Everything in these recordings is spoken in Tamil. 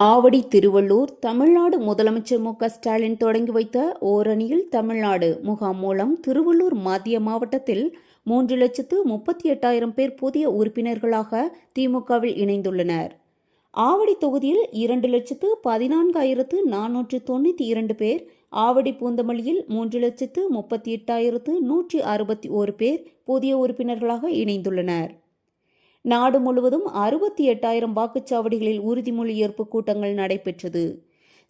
ஆவடி திருவள்ளூர் தமிழ்நாடு முதலமைச்சர் மு க ஸ்டாலின் தொடங்கி வைத்த ஓரணியில் தமிழ்நாடு முகாம் மூலம் திருவள்ளூர் மத்திய மாவட்டத்தில் மூன்று லட்சத்து முப்பத்தி எட்டாயிரம் பேர் புதிய உறுப்பினர்களாக திமுகவில் இணைந்துள்ளனர். ஆவடி தொகுதியில் இரண்டு லட்சத்து பதினான்காயிரத்து நானூற்று தொண்ணூற்றி இரண்டு பேர் ஆவடி பூந்தமல்லியில் மூன்று லட்சத்து முப்பத்தி எட்டாயிரத்து நூற்றி அறுபத்தி ஓரு பேர் புதிய உறுப்பினர்களாக இணைந்துள்ளனர். நாடு முழுவதும் அறுபத்தி எட்டாயிரம் வாக்குச்சாவடிகளில் உறுதிமொழி ஏற்பு கூட்டங்கள் நடைபெற்றது.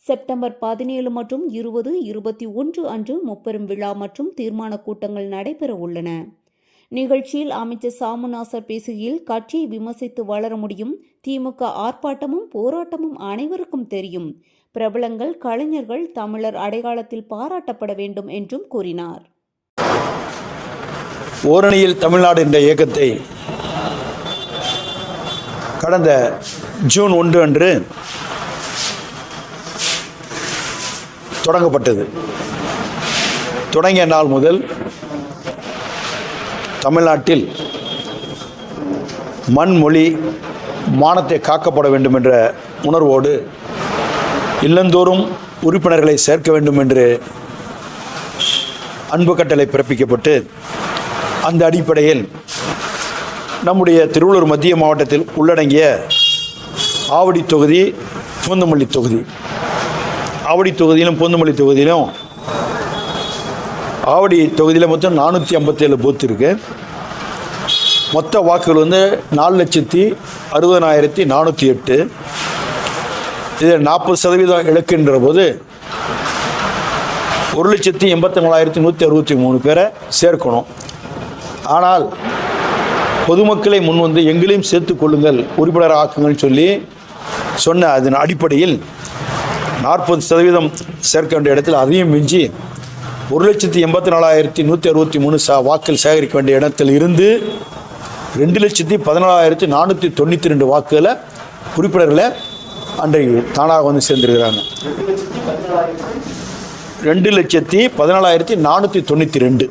செப்டம்பர் பதினேழு மற்றும் இருபது இருபத்தி ஒன்று அன்று முப்பெரும் விழா மற்றும் தீர்மான கூட்டங்கள் நடைபெற உள்ளன. நிகழ்ச்சியில் அமைச்சர் சாமுநாசர் பேசுகையில் கட்சியை விமர்சித்து வளர முடியும் திமுக ஆர்ப்பாட்டமும் போராட்டமும் அனைவருக்கும் தெரியும். பிரபலங்கள் கலைஞர்கள் தமிழர் அடையாளத்தில் பாராட்டப்பட வேண்டும் என்றும் கூறினார். ஓரணியில் தமிழ்நாடு என்ற இயக்கத்தை கடந்த ஜூன் ஒன்று அன்று தொடங்கப்பட்டது. தொடங்கிய நாள் முதல் தமிழ்நாட்டில் மண்மொழி மானத்தை காக்கப்பட வேண்டும் என்ற உணர்வோடு இல்லந்தோறும் உறுப்பினர்களை சேர்க்க வேண்டும் என்று அன்பு கட்டளை பிறப்பிக்கப்பட்டு அந்த அடிப்படையில் நம்முடைய திருவள்ளூர் மத்திய மாவட்டத்தில் உள்ளடங்கிய ஆவடி தொகுதி பூந்தமல்லி தொகுதி. ஆவடி தொகுதியிலும் பூந்தமல்லி தொகுதியிலும் ஆவடி தொகுதியில் மொத்தம் நானூற்றி ஐம்பத்தேழு பூத் இருக்கு. மொத்த வாக்குகள் வந்து நாலு லட்சத்தி அறுபதனாயிரத்தி நானூற்றி எட்டு. இதில் நாற்பது சதவீதம் இழக்குன்ற போது ஒரு லட்சத்தி எண்பத்தி நாலாயிரத்தி நூற்றி அறுபத்தி மூணு பேரை சேர்க்கணும். ஆனால் பொதுமக்களை முன் வந்து எங்களையும் சேர்த்து கொள்ளுங்கள் உறுப்பினர் ஆக்குங்கள் சொல்லி சொன்ன அதன் அடிப்படையில் நாற்பது சதவீதம் சேர்க்க வேண்டிய இடத்தில் அதையும் மிஞ்சி ஒரு லட்சத்தி எண்பத்தி நாலாயிரத்தி நூற்றி அறுபத்தி மூணு சா வாக்கள் சேகரிக்க வேண்டிய இடத்தில் இருந்து ரெண்டு லட்சத்தி பதினாலாயிரத்தி நானூற்றி தொண்ணூற்றி ரெண்டு வாக்குகளை உறுப்பினர்களை அன்றைக்கு தானாக வந்து சேர்ந்திருக்கிறாங்க. ரெண்டு லட்சத்தி பதினாலாயிரத்தி நானூற்றி தொண்ணூற்றி ரெண்டு.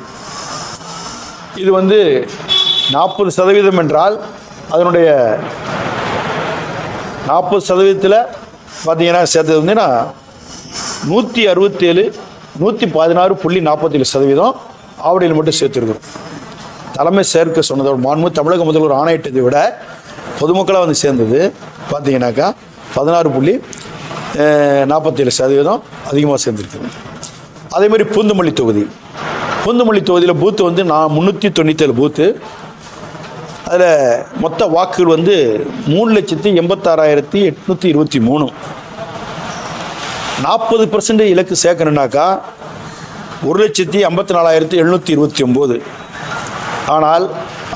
இது வந்து நாற்பது சதவீதம் என்றால் அதனுடைய நாற்பது சதவீதத்தில் பார்த்தீங்கன்னா சேர்த்தது வந்து நான் நூற்றி அறுபத்தேழு நூற்றி பதினாறு புள்ளி நாற்பத்தேழு சதவீதம் ஆவடியில் மட்டும் சேர்த்துருக்குறோம் தலைமை சேர்க்க சொன்னதோட மாண்பு தமிழக முதல்வர் ஆணையிட்டதை விட பொதுமக்களாக வந்து சேர்ந்தது பார்த்தீங்கன்னாக்கா பதினாறு புள்ளி நாற்பத்தேழு சதவீதம் அதிகமாக சேர்ந்துருக்குது அதேமாதிரி பூந்தமல்லி தொகுதி. பூந்தமல்லி தொகுதியில் பூத்து வந்து நான் முந்நூற்றி தொண்ணூற்றேழு பூத்து அதில் மொத்த வாக்குகள் வந்து மூணு லட்சத்தி எண்பத்தாறாயிரத்தி எட்நூற்றி இருபத்தி மூணு. நாற்பது பர்சன்ட் இலக்கு சேர்க்கணுன்னாக்கா ஒரு லட்சத்தி ஐம்பத்தி நாலாயிரத்தி எழுநூற்றி இருபத்தி ஒம்பது. ஆனால்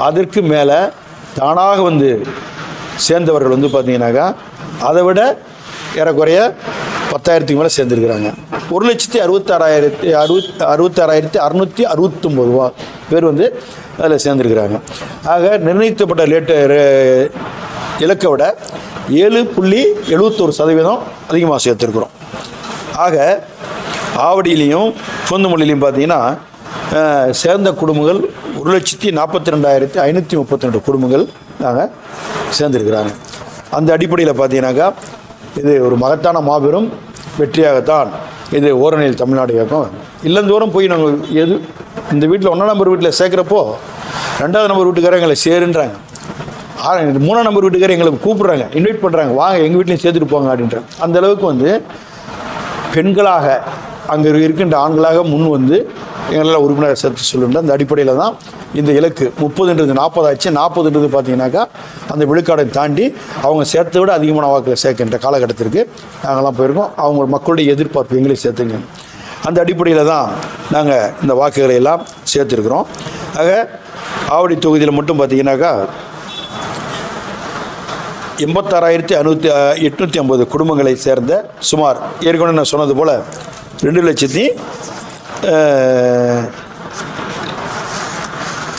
அதற்கு மேலே தானாக வந்து சேர்ந்தவர்கள் வந்து பார்த்தீங்கன்னாக்கா அதை விட ஏறக்குறைய பத்தாயிரத்துக்கு மேலே சேர்ந்துருக்கிறாங்க. ஒரு லட்சத்தி அறுபத்தாறாயிரத்தி அறுபத் அறுபத்தாறாயிரத்தி அறுநூற்றி அறுபத்தொம்பது ரூபா பேர் வந்து அதில் சேர்ந்துருக்கிறாங்க. ஆக நிர்ணயிக்கப்பட்ட லேட்டு இலக்கை விட ஏழு புள்ளி எழுபத்தோரு சதவீதம் அதிகமாக சேர்த்துருக்குறோம். ஆக ஆவடியிலையும் பூந்தமல்லிலையும் பார்த்தீங்கன்னா சேர்ந்த குடும்பங்கள் ஒரு லட்சத்தி நாற்பத்தி ரெண்டாயிரத்தி ஐநூற்றி முப்பத்தி ரெண்டு குடும்பங்கள் நாங்கள் சேர்ந்துருக்கிறாங்க. அந்த அடிப்படையில் பார்த்தீங்கன்னாக்கா இது ஒரு மகத்தான மாபெரும் வெற்றியாகத்தான் இது ஓரணியில் தமிழ்நாடு இயக்கம். இல்லந்தோறும் போய் நாங்கள் எது இந்த வீட்டில் ஒன்றாம் நம்பர் வீட்டில் சேர்க்குறப்போ ரெண்டாவது நம்பர் வீட்டுக்காரங்க எங்களை சேருன்றாங்க. ஆ, மூணாம் நம்பர் வீட்டுக்காரர் எங்களுக்கு கூப்பிட்றாங்க இன்வைட் பண்ணுறாங்க வாங்க எங்கள் வீட்லையும் சேர்த்துட்டு போங்க அப்படின்ற அந்த அளவுக்கு வந்து பெண்களாக அங்கே இருக்கின்ற ஆண்களாக முன் வந்து எங்களால் உறுப்பினர் சேர்த்து சொல்லுன்ற அந்த அடிப்படையில் தான் இந்த இலக்கு. முப்பதுன்றது நாற்பதாச்சு நாற்பதுன்றது பார்த்தீங்கன்னாக்கா அந்த விழுக்காடை தாண்டி அவங்க சேர்த்த விட அதிகமான வாக்குகளை சேர்க்கின்ற காலகட்டத்திற்கு நாங்கள்லாம் போயிருக்கோம். அவங்க மக்களுடைய எதிர்பார்ப்பு எங்களையும் சேர்த்துங்க. அந்த அடிப்படையில் தான் நாங்கள் இந்த வாக்குகளை எல்லாம் சேர்த்துருக்குறோம். ஆக ஆவடி தொகுதியில் மட்டும் பார்த்தீங்கன்னாக்கா எண்பத்தாறாயிரத்தி அறுநூற்றி எட்நூற்றி ஐம்பது குடும்பங்களை சேர்ந்த சுமார் ஏற்கனவே நான் சொன்னது போல் ரெண்டு லட்சத்தி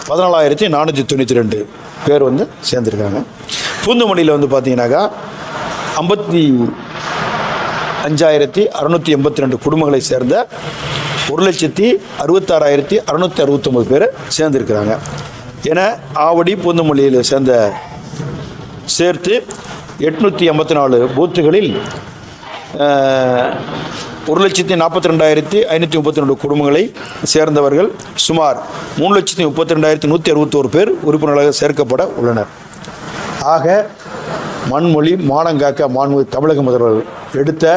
பதினாலாயிரத்தி நானூற்றி தொண்ணூற்றி ரெண்டு பேர் வந்து சேர்ந்துருக்காங்க. பூந்தமல்லியில் வந்து பார்த்தீங்கன்னாக்கா ஐம்பத்தி அஞ்சாயிரத்தி அறுநூற்றி எண்பத்தி ரெண்டு குடும்பங்களை சேர்ந்த ஒரு லட்சத்தி அறுபத்தாறாயிரத்தி அறுநூற்றி அறுபத்தொம்பது பேர் சேர்ந்துருக்கிறாங்க. என ஆவடி பூந்தமல்லியில் சேர்ந்த சேர்த்து எட்நூற்றி எண்பத்தி நாலு பூத்துகளில் ஒரு லட்சத்தி நாற்பத்தி ரெண்டாயிரத்தி ஐநூற்றி முப்பத்தி ரெண்டு குடும்பங்களை சேர்ந்தவர்கள் சுமார் மூணு லட்சத்தி முப்பத்தி ரெண்டாயிரத்தி நூற்றி அறுபத்தோரு பேர் உறுப்பினர்களாக சேர்க்கப்பட உள்ளனர். ஆக மண்மொழி மானங்காக்க மாண்பு தமிழக முதல்வர் எடுத்த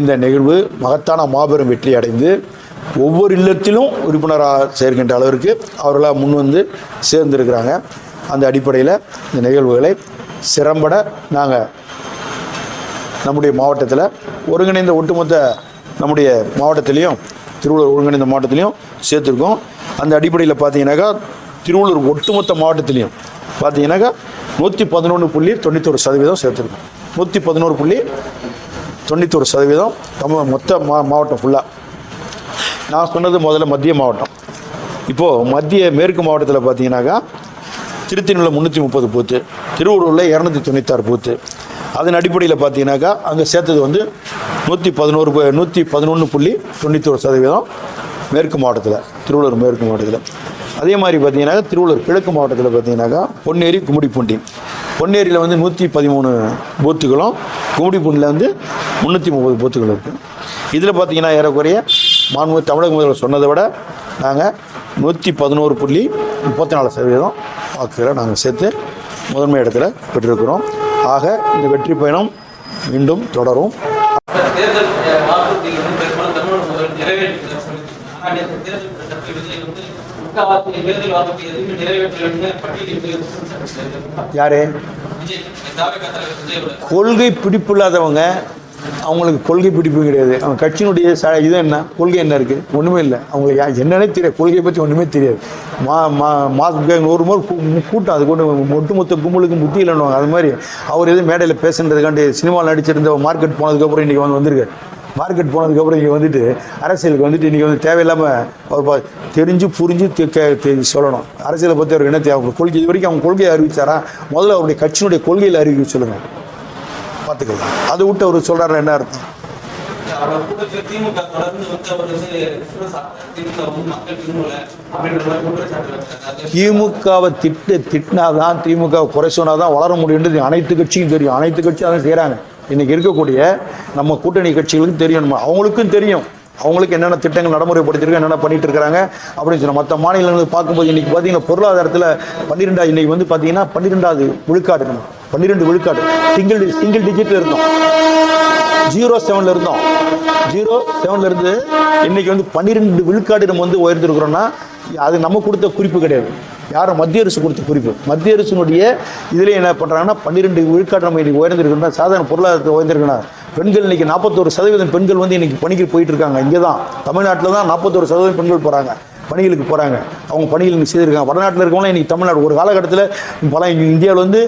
இந்த நிகழ்வு மகத்தான மாபெரும் வெற்றி அடைந்து ஒவ்வொரு இல்லத்திலும் உறுப்பினராக சேர்க்கின்ற அளவிற்கு அவர்களாக முன் வந்து சேர்ந்திருக்கிறாங்க. அந்த அடிப்படையில் இந்த நிகழ்வுகளை சிறம்பட நாங்கள் நம்முடைய மாவட்டத்தில் ஒருங்கிணைந்த ஒட்டுமொத்த நம்முடைய மாவட்டத்திலையும் திருவள்ளூர் ஒருங்கிணைந்த மாவட்டத்திலையும் சேர்த்துருக்கோம். அந்த அடிப்படையில் பார்த்தீங்கன்னாக்கா திருவள்ளூர் ஒட்டுமொத்த மாவட்டத்திலையும் பார்த்தீங்கன்னாக்கா நூற்றி பதினொன்று புள்ளி தொண்ணூத்தொரு சதவீதம் சேர்த்துருக்கோம். நூற்றி பதினோரு புள்ளி தொண்ணூத்தொரு சதவீதம் தமிழ் மொத்த மா மாவட்டம் ஃபுல்லாக நான் சொன்னது முதல்ல மத்திய மாவட்டம். இப்போது மத்திய மேற்கு மாவட்டத்தில் பார்த்தீங்கன்னாக்கா திருத்தணியில் முந்நூற்றி முப்பது பூத்து திருவள்ளூரில் இரநூத்தி தொண்ணூத்தாறு பூத்து அதன் அடிப்படையில் பார்த்தீங்கன்னாக்கா அங்கே சேர்த்தது வந்து நூற்றி பதினோரு நூற்றி பதினொன்று புள்ளி தொண்ணூற்றி ஒரு சதவீதம் மேற்கு மாவட்டத்தில் திருவள்ளூர் மேற்கு மாவட்டத்தில். அதே மாதிரி பார்த்தீங்கன்னாக்கா திருவள்ளூர் கிழக்கு மாவட்டத்தில் பார்த்தீங்கன்னாக்கா பொன்னேரி கும்மிடிப்பூண்டி பொன்னேரியில் வந்து நூற்றி பதிமூணு பூத்துகளும் கும்மிடிப்பூண்டியில் வந்து முந்நூற்றி முப்பது பூத்துகள் இருக்குது இதில் பார்த்தீங்கன்னா ஏறக்குறைய மாண்பு தமிழக முதல்வர் சொன்னதை விட நாங்கள் நூற்றி பதினோரு புள்ளி முப்பத்தி நாலு சதவீதம் வாக்குகளை நாங்கள் சேர்த்து முதன்மை இடத்துல பெற்றிருக்கிறோம். ஆக இந்த வெற்றி பயணம் மீண்டும் தொடரும். யாரு? கொள்கை பிடிப்பு இல்லாதவங்க அவங்களுக்கு கொள்கை பிடிப்பு கிடையாது. அவங்க கட்சியினுடைய ச இது என்ன? கொள்கை என்ன இருக்குது ஒன்றுமே இல்லை. அவங்களுக்கு யா- என்னன்னே தெரியாது. கொள்கையை பற்றி ஒன்றுமே தெரியாது. மா மா மாசத்துக்கு ஒரு முறை கூ- கூட்டம். அது கொண்டு ஒட்டுமொத்த கும்பலுக்கு புத்தி இல்லைன்னுவாங்க அது மாதிரி அவர் எதுவும் மேடையில் பேசுன்றதுக்காண்டி சினிமாவில் நடிச்சிருந்த மார்க்கெட் போனதுக்கப்புறம் இன்றைக்கி வந்து வந்திருக்காரு. மார்க்கெட் போனதுக்கப்புறம் இங்கே வந்துட்டு அரசியலுக்கு வந்துட்டு இன்றைக்கி வந்து தேவையில்லாமல் அவர் பா- தெரிஞ்சு புரிஞ்சு தெ- தெ- சொல்லணும். அரசியலை பற்றி அவருக்கு என்ன தேவை? கொள்கை இது வரைக்கும் அவங்க கொள்கையை அறிவிச்சாரா? முதல்ல அவருடைய கட்சியினுடைய கொள்கையில் அறிவிக்க சொல்லுங்கள் பார்த்துக்கலாம். அதை விட்டு அவர் சொல்கிறாரு என்ன அர்த்தம்? திமுகவை திட்டு திட்டினாதான் திமுக குறை சொன்னாதான் வளர முடியுன்றது அனைத்து கட்சியும் தெரியும். அனைத்து கட்சியும் அதை செய்கிறாங்க இன்னைக்கு இருக்கக்கூடிய நம்ம கூட்டணி கட்சிகளுக்கும் தெரியும். நம்ம அவங்களுக்கும் தெரியும். அவங்களுக்கு என்னென்ன திட்டங்கள் நடைமுறைப்படுத்திருக்கோம் என்னென்ன பண்ணிட்டு இருக்காங்க அப்படின்னு சொன்ன மற்ற மாநிலங்களுக்கு பார்க்கும்போது இன்னைக்கு பார்த்தீங்கன்னா பொருளாதாரத்தில் பன்னிரெண்டா இன்னைக்கு வந்து பார்த்தீங்கன்னா பன்னிரெண்டாவது விழுக்காடு நம்ம. பன்னிரெண்டு விழுக்காடு. சிங்கிள் சிங்கிள் டிஜிட்டில் இருந்தோம். ஜீரோ செவன்ல இருந்தோம். ஜீரோ செவன்ல இருந்து இன்னைக்கு வந்து பன்னிரெண்டு விழுக்காடு நம்ம வந்து உயர்ந்திருக்கிறோம்னா அது நம்ம கொடுத்த குறிப்பு கிடையாது. யாரும் மத்திய அரசு கொடுத்த குறிப்பு. மத்திய அரசினுடைய இதில் என்ன பண்ணுறாங்கன்னா பன்னிரெண்டு விழுக்காடு நம்ம இன்றைக்கி உயர்ந்திருக்கோம்னா சாதாரண பொருளாதாரத்தை உயர்ந்திருக்கணும் பெண்கள் இன்னைக்கு நாற்பத்தோரு சதவீதம் பெண்கள் வந்து இன்னைக்கு பணிக்கு போயிட்டு இருக்காங்க. இங்கே தான் தமிழ்நாட்டில் தான் நாற்பத்தோரு சதவீதம் பெண்கள் போகிறாங்க பணிகளுக்கு போகிறாங்க அவங்க பணிகள் இன்னைக்கு செய்திருக்காங்க. வடநாட்டில் இருக்கவங்களாம் இன்றைக்கி தமிழ்நாடு. ஒரு காலகட்டத்தில் பல இந்தியாவில் வந்து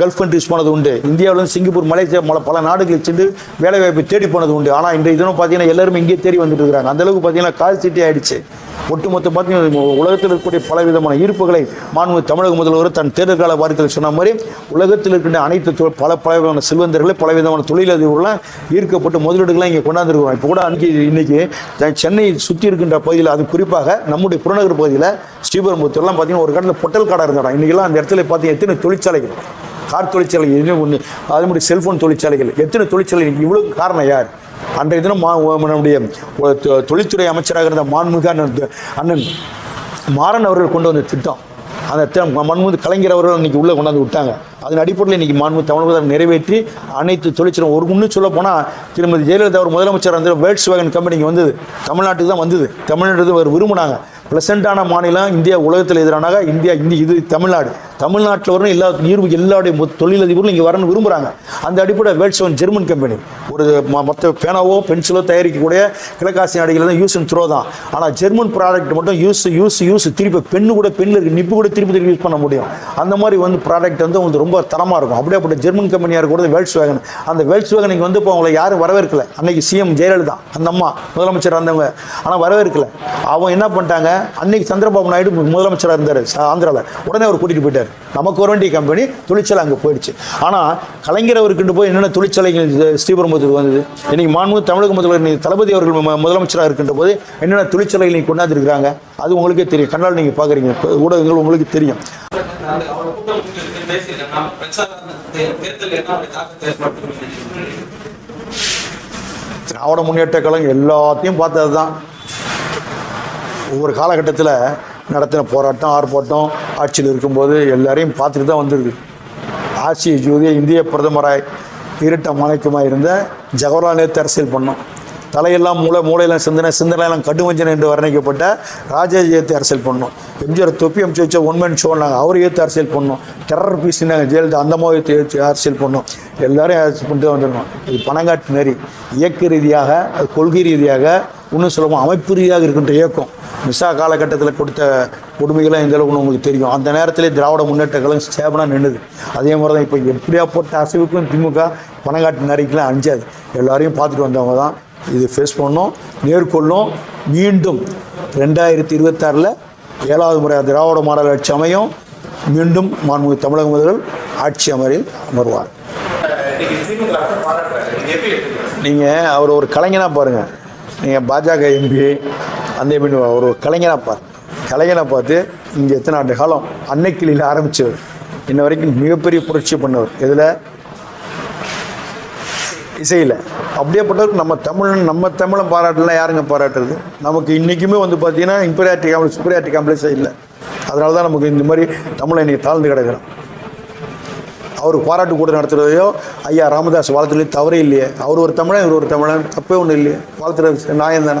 கல்ஃப் கண்ட்ரிஸ் போனது உண்டு. இந்தியாவில் வந்து சிங்கப்பூர் மலேசியா பல பல நாடுகளுக்கு சென்று வேலைவாய்ப்பை தேடி போனது உண்டு. ஆனால் இந்த இதனும் பார்த்தீங்கன்னா எல்லாருமே இங்கே தேடி வந்துட்டு இருக்கிறாங்க. அந்தளவுக்கு பார்த்தீங்கன்னா கால் சீட்டே ஆயிடுச்சு. ஒட்டுமொத்த பார்த்தீங்கன்னா உலகத்தில் இருக்கக்கூடிய பல விதமான ஈர்ப்புகளை மாண்பு தமிழக முதல்வர் தன் தேர்தல் கால வாரத்தில் சொன்ன மாதிரி உலகத்தில் இருக்கின்ற அனைத்து பல பல விதமான செல்வந்தர்களை பல விதமான தொழிலதிபர்கள்லாம் ஈர்க்கப்பட்டு முதலீடுகள்லாம் இங்கே கொண்டாந்துருக்கிறோம் இப்போ கூட அன்றைக்கி இன்னைக்கு சென்னை சுற்றி இருக்கின்ற பகுதியில் அது குறிப்பாக நம்முடைய புறநகர் பகுதியில் ஸ்ரீபெரும்புத்தூர்லாம் பார்த்தீங்கன்னா ஒரு கடந்த பொட்டல் கடை இருந்தாடா இன்றைக்கெல்லாம் அந்த இடத்துல பார்த்தீங்கன்னா எத்தனை தொழிற்சாலைகள்? கார் தொழிற்சாலை எதுவுமே ஒன்று அதே மாதிரி செல்ஃபோன் தொழிற்சாலைகள். எத்தனை தொழிற்சாலை இவ்வளோ காரணம் யார்? அன்றைய தினம் மா நம்முடைய தொழில்துறை அமைச்சராக இருந்த மாண்புமிகு அண்ணன் அண்ணன் மாறன் அவர்கள் கொண்டு வந்த திட்டம். அந்த திட்டம் மன்முது கலைஞர் அவர்கள் இன்னைக்கு உள்ளே கொண்டாந்து விட்டாங்க. அதன் அடிப்படையில் இன்னைக்கு மாண்பு தமிழக நிறைவேற்றி அனைத்து தொழிற்சாலை ஒரு முன்னு சொல்ல போனால் திருமதி ஜெயலலிதா அவர் முதலமைச்சர் வந்து வேர்ட்ஸ் வேகன் கம்பெனிக்கு வந்தது. தமிழ்நாட்டுக்கு தான் வந்தது. தமிழ்நாட்டுக்கு அவர் விரும்பினாங்க. ப்ளசண்டான மாநிலம் இந்தியா உலகத்தில் எதிரானாக இந்தியா இந்தி இது தமிழ்நாடு. தமிழ்நாட்டில் வரணும் எல்லா ஈர்வு எல்லாருடைய தொழிலதிபர்களும் இங்கே வரணும்னு விரும்புகிறாங்க அந்த அடிப்படை வேட்ஸ்வன் ஜெர்மன் கம்பெனி ஒரு ம- மற்ற பேனாவோ பென்சிலோ தயாரிக்கக்கூடிய கிழக்காசிய நாடுகள் தான் யூஸ் அண்ட் த்ரோ தான். ஆனால் ஜெர்மன் ப்ராடக்ட் மட்டும் யூஸ் யூஸ் யூஸ் திருப்பி பெண்ணு கூட பெண்ணில் இருக்குது நிப்பு கூட திருப்பி திருப்பி யூஸ் பண்ண முடியும். அந்த மாதிரி வந்து ப்ராடக்ட் வந்து உங்களுக்கு ரொம்ப தரமாக இருக்கும். அப்படியே அப்படி ஜெர்மன் கம்பெனியாக இருக்கிறது வேல்ஸ் வேகன் அந்த வேல்ஸ் வேகனுக்கு வந்து இப்போ அவங்களை யாரும் வரவேற்கல. அன்னைக்கு சிஎம் ஜெயலலிதா அந்த அம்மா முதலமைச்சர் இருந்தவங்க. ஆனால் வரவேற்கல. அவங்க என்ன பண்ணிட்டாங்க? அன்னைக்கு சந்திரபாபு நாயுடு முதலமைச்சராக இருந்தார் ஆந்திராவில் உடனே அவர் கூட்டிகிட்டு போயிட்டார். நமக்கு வர வேண்டிய கம்பெனி தொழிற்சாலை அங்கே போயிடுச்சு. ஆனால் கலைஞர் அவருக்கிட்ட போய் என்னென்ன தொழிற்சாலைகள் ஸ்ரீபெரும்புத்தூர் வந்தது? இன்னைக்கு மாண்பு தமிழக முதல்வர் இன்னைக்கு தளபதி அவர்கள் முதலமைச்சராக இருக்கின்ற போது என்னென்ன தொழிற்சாலைகள் நீங்கள் கொண்டாந்துருக்கிறாங்க அது உங்களுக்கே தெரியும். கண்ணால் நீங்கள் பார்க்குறீங்க. ஊடகங்கள் உங்களுக்கு தெரியும். திராவிட முன்னேற்ற கழகம் எல்லாத்தையும் பார்த்தது தான் ஒவ்வொரு காலகட்டத்தில் நடத்தின போராட்டம் ஆர்ப்பாட்டம் ஆட்சியில் இருக்கும்போது எல்லாரையும் பார்த்துட்டு தான் வந்திருக்கு. ஆசிய ஜோதியை இந்திய பிரதமராய் இருட்ட மாணிக்கமாக இருந்த ஜவஹர்லால் நேரு அரசியல் பண்ணோம். தலையெல்லாம் மூளை மூளையெல்லாம் சிந்தனை சிந்தனையெல்லாம் கடுவஞ்சனை என்று வர்ணிக்கப்பட்ட ராஜாஜி ஏற்று அரசியல் பண்ணோம் எம்ஜிஆர் தொப்பி அமைச்சு வச்ச ஒன்மேன் ஷோ நாங்கள் அவர் ஏற்று அரசியல் பண்ணோம் டெரர் பீஸ் நாங்கள் ஜெயலலிதா அந்த மாதிரி ஏற்று அரசியல் பண்ணோம் எல்லாரையும் அரசியல் பண்ணிட்டு வந்துடணும் இது பணங்காட்டு நெறி. இயக்க ரீதியாக அது கொள்கை ரீதியாக இன்னும் சொல்லணும் அமைப்பு ரீதியாக இருக்கின்ற இயக்கம். மிசா காலகட்டத்தில் கொடுத்த கொடுமைகளாக இந்த அளவுக்கு உங்களுக்கு தெரியும். அந்த நேரத்திலே திராவிட முன்னேற்ற கழகம் சேபனாக நின்றுது அதே மாதிரி தான் இப்போ எப்படியா போட்ட அசைவுக்கும் திமுக பணங்காட்டு நரிக்கெலாம் அஞ்சாது. எல்லாரையும் பார்த்துட்டு வந்தவங்க தான் இது ஃபேஸ் பண்ணோம் நேர்கொள்ளும் மீண்டும் ரெண்டாயிரத்தி இருபத்தாறில் ஏழாவது முறை திராவிட மாடல் ஆட்சி அமையும். மீண்டும் மாண்புமிகு தமிழக முதல்வர் ஆட்சி அமரில் அமர்வார். நீங்கள் அவர் ஒரு கலைஞனாக பாருங்கள் நீங்கள் பாஜக எம்பி அந்த எம்பி அவர் ஒரு கலைஞனாக பார். கலைஞனை பார்த்து இங்கே எத்தனை ஆண்டு காலம் அன்னைக்கிளியில் ஆரம்பித்தவர் இன்ன வரைக்கும் மிகப்பெரிய புரட்சி பண்ணவர். இதில் இசையில். அப்படியேப்பட்டவர் நம்ம தமிழன் நம்ம தமிழன் பாராட்டலாம் யாருங்க பாராட்டுறது? நமக்கு இன்றைக்குமே வந்து பார்த்தீங்கன்னா இம்பீரியாரிட்டி காம்ப்ளெக்ஸ் சுப்பீரியாரிட்டி காம்ப்ளெக்ஸே இல்லை. அதனால தான் நமக்கு இந்த மாதிரி தமிழை இன்றைக்கி தாழ்ந்து கிடக்கிறோம். அவர் பாராட்டு கூட நடத்துகிறதையோ ஐயா ராமதாஸ் வாழ்த்துலேயே தவறே இல்லையே. அவர் ஒரு தமிழன் இவர் ஒரு தமிழன். தப்பே ஒன்றும் இல்லையே. வாழ்த்துற நியாயம் தானே.